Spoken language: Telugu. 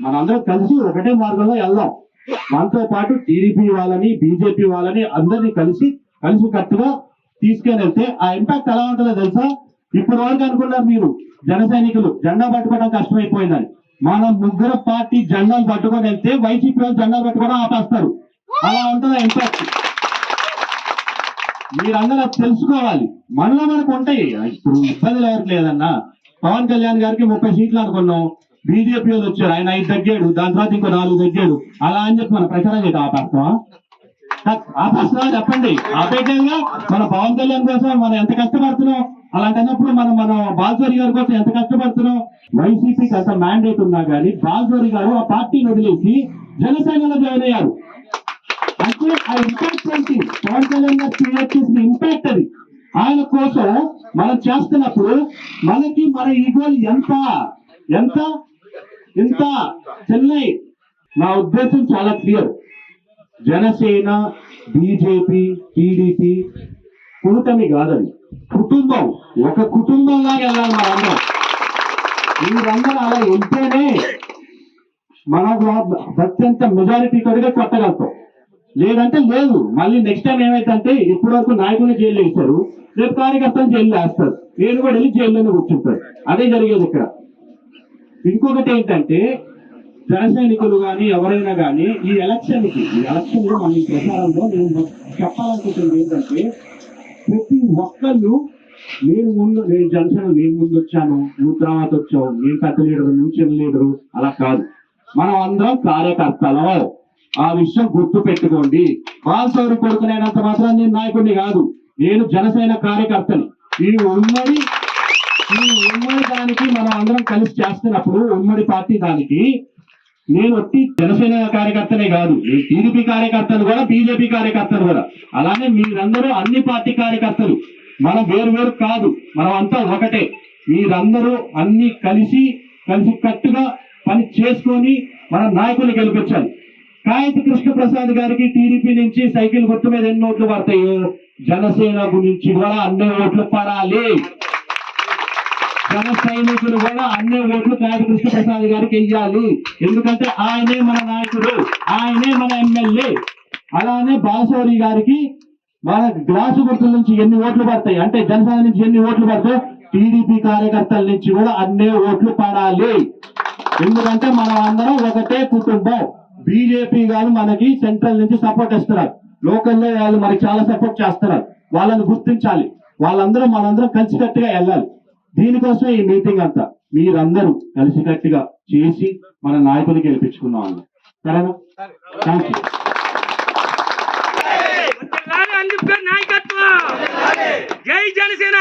మనందరం కలిసి ఒకటే మార్గంలో వెళ్దాం. మనతో పాటు టీడీపీ వాళ్ళని బీజేపీ వాళ్ళని అందరినీ కలిసి కలిసి కట్టుగా తీసుకొని వెళ్తే ఆ ఇంపాక్ట్ ఎలా ఉంటుందో తెలుసా? ఇప్పటి వరకు అనుకున్నారు మీరు జన సైనికులు జెండా పట్టుకోవడం కష్టమైపోయిందని. మనం ముగ్గురు పార్టీ జెండాలు పట్టుకొని వెళ్తే వైసీపీ వాళ్ళు జెండాలు పట్టుకోవడం ఆపేస్తారు. అలా ఉంటుంది ఇంపాక్ట్ మీరందరూ తెలుసుకోవాలి. మనలో మనకు ఉంటాయి. ఇప్పుడు ఇబ్బందులు ఎవరికి లేదన్నా. పవన్ కళ్యాణ్ గారికి ముప్పై సీట్లు అనుకున్నాం. బీజేపీ వచ్చారు. ఆయన ఐదు తగ్గాడు. దాని తర్వాత ఇంకో నాలుగు తగ్గాడు. అలా అని చెప్పి మన ప్రచారం చేయడం ఆపేస్తామా ఆపేస్తున్నా చెప్పండి. ఆపేటంగా మన పవన్ కళ్యాణ్ కోసం మనం ఎంత కష్టపడుతున్నాం? అలాంటప్పుడు మనం మన బాల్సోరి గారి కోసం ఎంత కష్టపడుతున్నాం? వైసీపీకి అంత మ్యాండేట్ ఉన్నా కానీ బాల్సోరి గారు ఆ పార్టీని వదిలేసి జనసేనలో జాయిన్ అయ్యారు. అంటే ఆ ఇంపాక్ట్ ఏంటి? పవన్ కళ్యాణ్ గారు క్రియేట్ చేసిన ఇంపాక్ట్ అది. ఆయన కోసం మనం చేస్తున్నప్పుడు మనకి మన ఈగోలు ఎంత? ఎంత? ఇంత చెన్నై. నా ఉద్దేశం చాలా క్లియర్. జనసేన బీజేపీ టీడీపీ కూటమి కాదని. కుటుంబం. ఒక కుటుంబంలా వెళ్ళాలి మనందరం మీరందరూ అలా వెళ్తేనే మన అత్యంత మెజారిటీ తోడిగా కొట్టగలుగుతాం. లేదంటే లేదు. మళ్ళీ నెక్స్ట్ టైం ఏమైతే ఇప్పటి వరకు నాయకుని జైలు వేస్తారు రేపు కార్యకర్తలు జైలు వేస్తారు. నేను కూడా వెళ్ళి జైల్లోనే కూర్చుంటారు అదే జరిగేది ఇక్కడ. ఇంకొకటి ఏంటంటే జనసైనికులు కానీ ఎవరైనా కానీ ఈ ఎలక్షన్కి ఈ ఎలక్షన్లో మన ఈ ప్రచారంలో నేను చెప్పాలనుకుంటుంది ఏంటంటే ప్రతి ఒక్కళ్ళు నేను ముందు నేను జనసేన నేను ముందు వచ్చాను నువ్వు తర్వాత వచ్చావు నేను పెద్ద లీడరు నువ్వు చిన్న లీడరు అలా కాదు. మనం అందరం కార్యకర్తలం. ఆ విషయం గుర్తు పెట్టుకోండి. బాలసౌరి కొడుకునైనంత మాత్రం నేను నాయకుడిని కాదు. నేను జనసేన కార్యకర్తని. ఈ ఉమ్మడి మనం అందరం కలిసి చేస్తున్నప్పుడు ఉమ్మడి పార్టీ దానికి నేను వచ్చి జనసేన కార్యకర్తనే కాదు టీడీపీ కార్యకర్తలు కూడా బీజేపీ కార్యకర్తలు కూడా. అలానే మీరందరూ అన్ని పార్టీ కార్యకర్తలు. మనం వేరు వేరు కాదు మనం అంతా ఒకటే. మీరందరూ అన్ని కలిసి కలిసి కట్టుగా పని చేసుకొని మన నాయకులు గెలిపించాలి. కాయత కృష్ణ ప్రసాద్ గారికి టీడీపీ నుంచి సైకిల్ గుర్తు మీద ఎన్ని ఓట్లు పడతాయో జనసేన గురించి కూడా అన్ని ఓట్లు పడాలి. జన సైనికులు కూడా అన్ని ఓట్లు కాయతి కృష్ణప్రసాద్ గారికి వెయ్యాలి ఎందుకంటే ఆయనే మన నాయకుడు ఆయనే మన ఎమ్మెల్యే. అలానే బాలశౌరి గారికి మన గ్లాసు గుర్తుల నుంచి ఎన్ని ఓట్లు పడతాయి? అంటే జనసేన నుంచి ఎన్ని ఓట్లు పడతాయి? టీడీపీ కార్యకర్తల నుంచి కూడా అన్నే ఓట్లు పడాలి. ఎందుకంటే మనం అందరం ఒకటే కుటుంబం. బీజేపీ గారు మనకి సెంట్రల్ నుంచి సపోర్ట్ ఇస్తున్నారు లోకల్లో వాళ్ళు మనకి చాలా సపోర్ట్ చేస్తున్నారు. వాళ్ళని గుర్తించాలి. వాళ్ళందరూ మనందరం కలిసికట్టుగా వెళ్ళాలి. దీనికోసమే ఈ మీటింగ్ అంతా. మీరందరూ కలిసికట్టుగా చేసి మన నాయకుడికి గెలిపించుకున్నాం అన్న. సరేనా? జై జనసేన